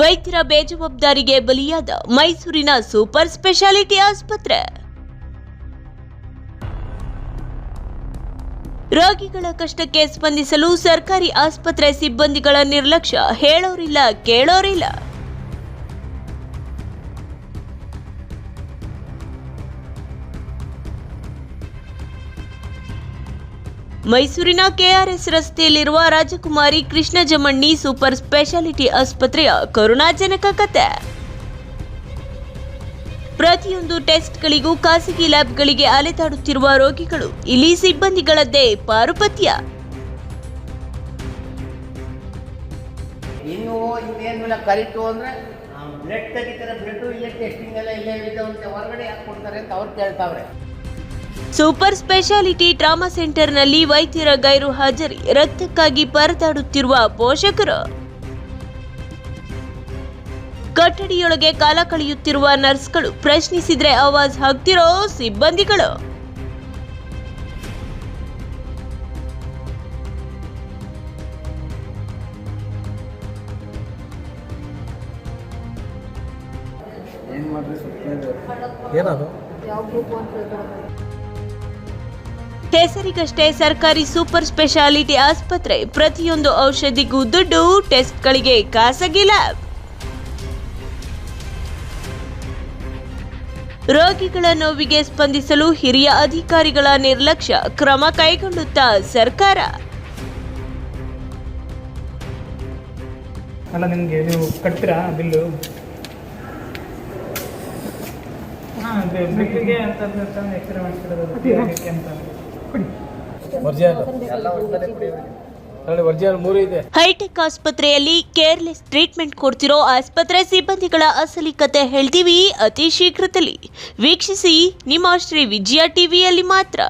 ವೈದ್ಯರ ಬೇಜವಾಬ್ದಾರಿಗೆ ಬಲಿಯಾದ ಮೈಸೂರಿನ ಸೂಪರ್ ಸ್ಪೆಷಾಲಿಟಿ ಆಸ್ಪತ್ರೆ. ರೋಗಿಗಳ ಕಷ್ಟಕ್ಕೆ ಸ್ಪಂದಿಸಲು ಸರ್ಕಾರಿ ಆಸ್ಪತ್ರೆ ಸಿಬ್ಬಂದಿಗಳ ನಿರ್ಲಕ್ಷ್ಯ ಹೇಳೋರಿಲ್ಲ, ಕೇಳೋರಿಲ್ಲ. ಮೈಸೂರಿನ ಕೆಆರ್ಎಸ್ ರಸ್ತೆಯಲ್ಲಿರುವ ರಾಜಕುಮಾರಿ ಕೃಷ್ಣ ಜಮಣ್ಣಿ ಸೂಪರ್ ಸ್ಪೆಷಾಲಿಟಿ ಆಸ್ಪತ್ರೆಯ ಕರುಣಾಜನಕ ಕತೆ. ಪ್ರತಿಯೊಂದು ಟೆಸ್ಟ್ಗಳಿಗೂ ಖಾಸಗಿ ಲ್ಯಾಬ್ಗಳಿಗೆ ಅಲೆದಾಡುತ್ತಿರುವ ರೋಗಿಗಳು, ಇಲ್ಲಿ ಸಿಬ್ಬಂದಿಗಳದ್ದೇ ಪಾರುಪತ್ಯ. ಇನ್ನು ಇನ್ನೇನು ಕರಿತು ಅಂದರೆ ಬ್ಲಡ್ ತೆಗಿತಾರೆ ಬ್ಲಡ್ ಇಲ್ಲೇ ಟೆಸ್ಟಿಂಗ್ ಎಲ್ಲ ಇಲ್ಲೇ ಇದ್ದಾವಂತೆ, ಹೊರಗಡೆ ಯಾಕೆ ಕೊಡ್ತಾರೆ ಅಂತ ಅವ್ರು ಕೇಳ್ತಾವ್ರೆ. ಸೂಪರ್ ಸ್ಪೆಷಾಲಿಟಿ ಟ್ರಾಮಾ ಸೆಂಟರ್ನಲ್ಲಿ ವೈದ್ಯರ ಗೈರು ಹಾಜರಿ ರಕ್ತಕ್ಕಾಗಿ ಪರದಾಡುತ್ತಿರುವ ಪೋಷಕರು. ಕಟ್ಟಡಿಯೊಳಗೆ ಕಾಲ ಕಳೆಯುತ್ತಿರುವ ನರ್ಸ್ಗಳು ಪ್ರಶ್ನಿಸಿದ್ರೆ ಆವಾಜ್ ಹಾಕ್ತಿರೋ ಸಿಬ್ಬಂದಿಗಳು. ಏನು ಗ್ರೂಪ್ ಅಂತ ಏನದು ಹೆಸರಿಗಷ್ಟೇ ಸರ್ಕಾರಿ ಸೂಪರ್ ಸ್ಪೆಷಾಲಿಟಿ ಆಸ್ಪತ್ರೆ. ಪ್ರತಿಯೊಂದು ಔಷಧಿಗೂ ದುಡ್ಡು ಟೆಸ್ಟ್ಗಳಿಗೆ ಖಾಸಗಿ ಲ್ಯಾಬ್. ರೋಗಿಗಳ ನೋವಿಗೆ ಸ್ಪಂದಿಸಲು ಹಿರಿಯ ಅಧಿಕಾರಿಗಳ ನಿರ್ಲಕ್ಷ್ಯ ಕ್ರಮ ಕೈಗೊಳ್ಳುತ್ತಾ ಸರ್ಕಾರ. ಅಲ್ಲ ನಿಮಗೆ ನೀವು ಕಟ್ತೀರಾ ಬಿಲ್ಲು? ಹಾಂ ಬಿಲ್ಲಿಗೆ ಅಂತ ಎಕ್ಸ್ರೇ ಮಾಡಿಸಿರೋದು ಅಂತ. ಹೈಟೆಕ್ ಆಸ್ಪತ್ರೆಯಲ್ಲಿ ಕೇರ್ಲೆಸ್ ಟ್ರೀಟ್ಮೆಂಟ್ ಕೊಡ್ತಿರೋ ಆಸ್ಪತ್ರೆ ಸಿಬ್ಬಂದಿಗಳ ಅಸಲಿ ಕತೆ ಹೇಳ್ತೀವಿ ಅತಿ ಶೀಘ್ರದಲ್ಲಿ. ವೀಕ್ಷಿಸಿ ನಿಮ್ಮ ಶ್ರೀ ವಿಜಯ ಟಿವಿಯಲ್ಲಿ ಮಾತ್ರ.